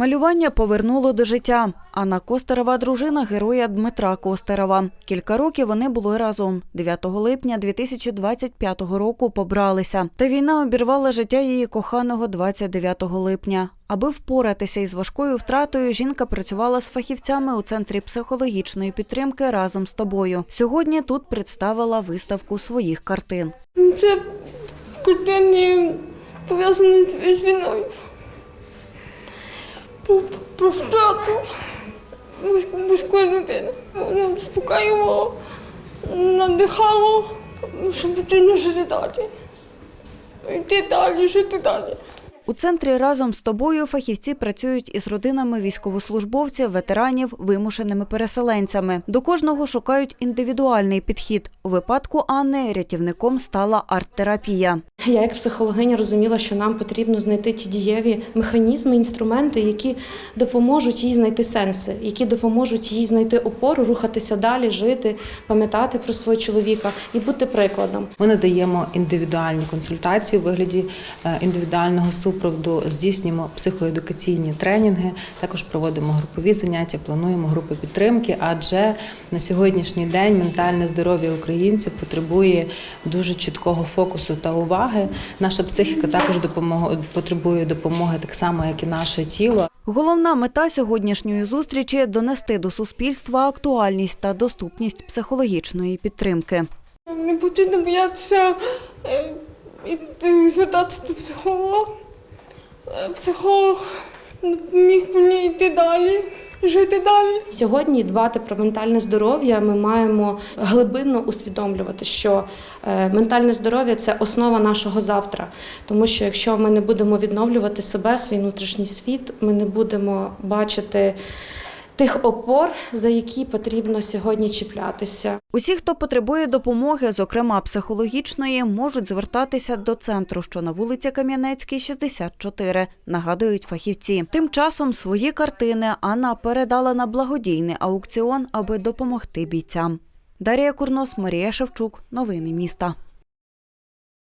Малювання повернуло до життя. Анна Костерова – дружина героя Дмитра Костерова. Кілька років вони були разом. 9 липня 2025 року побралися. Та війна обірвала життя її коханого 29 липня. Аби впоратися із важкою втратою, жінка працювала з фахівцями у центрі психологічної підтримки разом з тобою. Сьогодні тут представила виставку своїх картин. Це картини пов'язані з війною. Про, втрату близь- близької людини. Воно заспокаювало, надихало, що потрібно жити далі. Йти далі, жити далі. У центрі разом з тобою фахівці працюють із родинами військовослужбовців, ветеранів, вимушеними переселенцями. До кожного шукають індивідуальний підхід. У випадку Анни рятівником стала арт-терапія. Я як психологиня розуміла, що нам потрібно знайти ті дієві механізми, інструменти, які допоможуть їй знайти сенси, які допоможуть їй знайти опору, рухатися далі, жити, пам'ятати про свого чоловіка і бути прикладом. Ми надаємо індивідуальні консультації у вигляді е, індивідуального супроводу, здійснюємо психоедукаційні тренінги, також проводимо групові заняття, плануємо групи підтримки, адже на сьогоднішній день ментальне здоров'я українців потребує дуже чіткого фокусу та уваги. Наша психіка також допомог- потребує допомоги, так само як і наше тіло. Головна мета сьогоднішньої зустрічі донести до суспільства актуальність та доступність психологічної підтримки. Не потрібно боятися е, іти- звертатися до психолога. Психолог міг мені йти далі, жити далі. Сьогодні дбати про ментальне здоров'я ми маємо глибинно усвідомлювати, що е, ментальне здоров'я це основа нашого завтра. Тому що якщо ми не будемо відновлювати себе, свій внутрішній світ, ми не будемо бачити тих опор, за які потрібно сьогодні чіплятися. Усі, хто потребує допомоги, зокрема психологічної, можуть звертатися до центру, що на вулиці Кам'янецькій, 64, нагадують фахівці. Тим часом свої картини Анна передала на благодійний аукціон, аби допомогти бійцям. Дарія Курнос, Марія Шевчук. Новини міста.